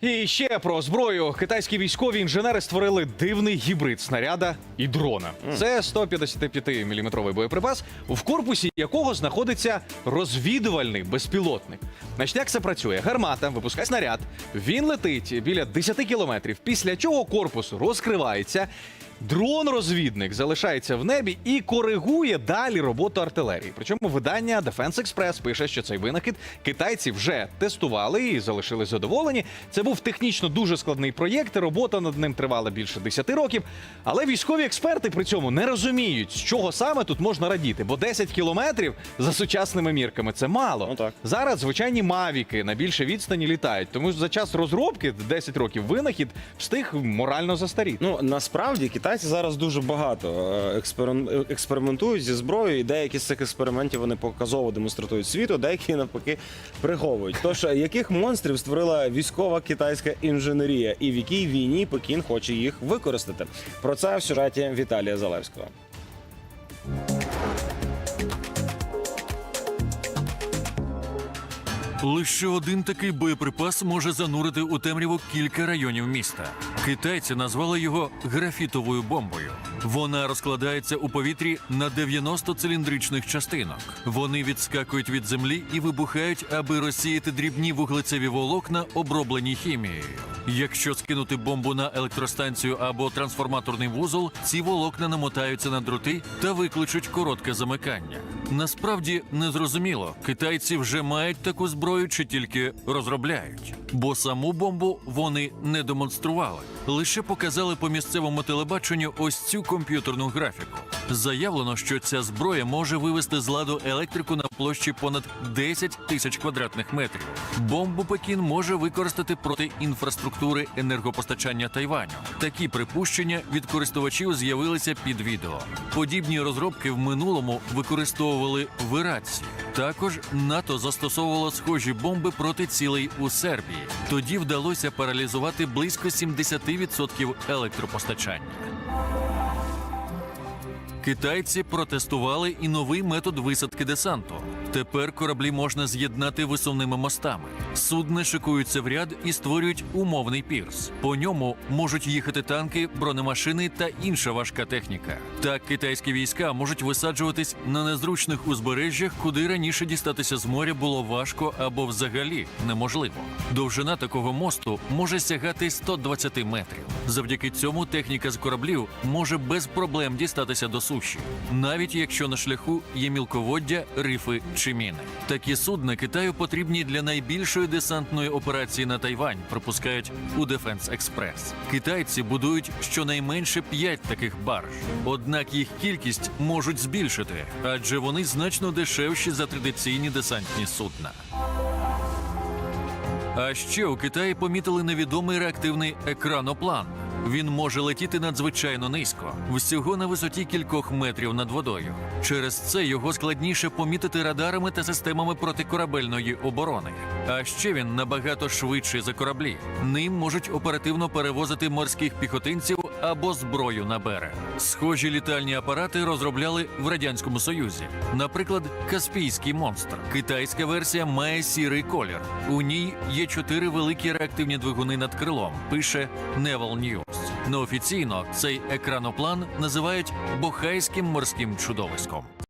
І ще про зброю. Китайські військові інженери створили дивний гібрид снаряда і дрона. Це 155-мм боєприпас, в корпусі якого знаходиться розвідувальний безпілотник. Значить, як це працює? Гармата випускає снаряд, він летить біля 10 кілометрів, після чого корпус розкривається. Дрон-розвідник залишається в небі і коригує далі роботу артилерії. Причому видання Defense Express пише, що цей винахід китайці вже тестували і залишили задоволені. Це був технічно дуже складний проєкт. Робота над ним тривала більше 10 років. Але військові експерти при цьому не розуміють, з чого саме тут можна радіти, бо 10 кілометрів за сучасними мірками це мало. Ну так. Зараз звичайні мавіки на більше відстані літають. Тому за час розробки 10 років винахід встиг морально застаріти. Ну насправді китайці зараз дуже багато е, експерим- експериментують зі зброєю, і деякі з цих експериментів вони показово демонструють світу, деякі навпаки приховують. Тож е, яких монстрів створила військова китайська інженерія, і в якій війні Пекін хоче їх використати? Про це в сюжеті Віталія Залевського. Лише один такий боєприпас може занурити у темряву кілька районів міста. Китайці назвали його графітовою бомбою. Вона розкладається у повітрі на 90 циліндричних частинок. Вони відскакують від землі і вибухають, аби розсіяти дрібні вуглецеві волокна, оброблені хімією. Якщо скинути бомбу на електростанцію або трансформаторний вузол, ці волокна намотаються на дроти та викличуть коротке замикання. Насправді незрозуміло, китайці вже мають таку зброю чи тільки розробляють, бо саму бомбу вони не демонстрували, лише показали по місцевому телебаченню ось цю комп'ютерну графіку. Заявлено, що ця зброя може вивести з ладу електрику на площі понад 10 тисяч квадратних метрів. Бомбу Пекін може використати проти інфраструктури енергопостачання Тайваню. Такі припущення від користувачів з'явилися під відео. Подібні розробки в минулому використовували в Іраці. Також НАТО застосовувало схожі бомби проти цілей у Сербії. Тоді вдалося паралізувати близько 70% електропостачання. Китайці протестували і новий метод висадки десанту. Тепер кораблі можна з'єднати висувними мостами. Судни шикуються в ряд і створюють умовний пірс. По ньому можуть їхати танки, бронемашини та інша важка техніка. Так китайські війська можуть висаджуватись на незручних узбережжях, куди раніше дістатися з моря було важко або взагалі неможливо. Довжина такого мосту може сягати 120 метрів. Завдяки цьому техніка з кораблів може без проблем дістатися до суші, навіть якщо на шляху є мілководдя, рифи чи міни. Такі судна Китаю потрібні для найбільшої десантної операції на Тайвань, припускають у Defense Express. Китайці будують щонайменше 5 таких барж. Однак їх кількість можуть збільшити, адже вони значно дешевші за традиційні десантні судна. А ще у Китаї помітили невідомий реактивний екраноплан. Він може летіти надзвичайно низько, всього на висоті кількох метрів над водою. Через це його складніше помітити радарами та системами протикорабельної оборони. А ще він набагато швидший за кораблі. Ним можуть оперативно перевозити морських піхотинців або зброю на берег. Схожі літальні апарати розробляли в радянському союзі. Наприклад, Каспійський монстр. Китайська версія має сірий колір. У ній є чотири великі реактивні двигуни над крилом. Пише Naval News. Неофіційно цей екраноплан називають Бохайським морським чудовиськом.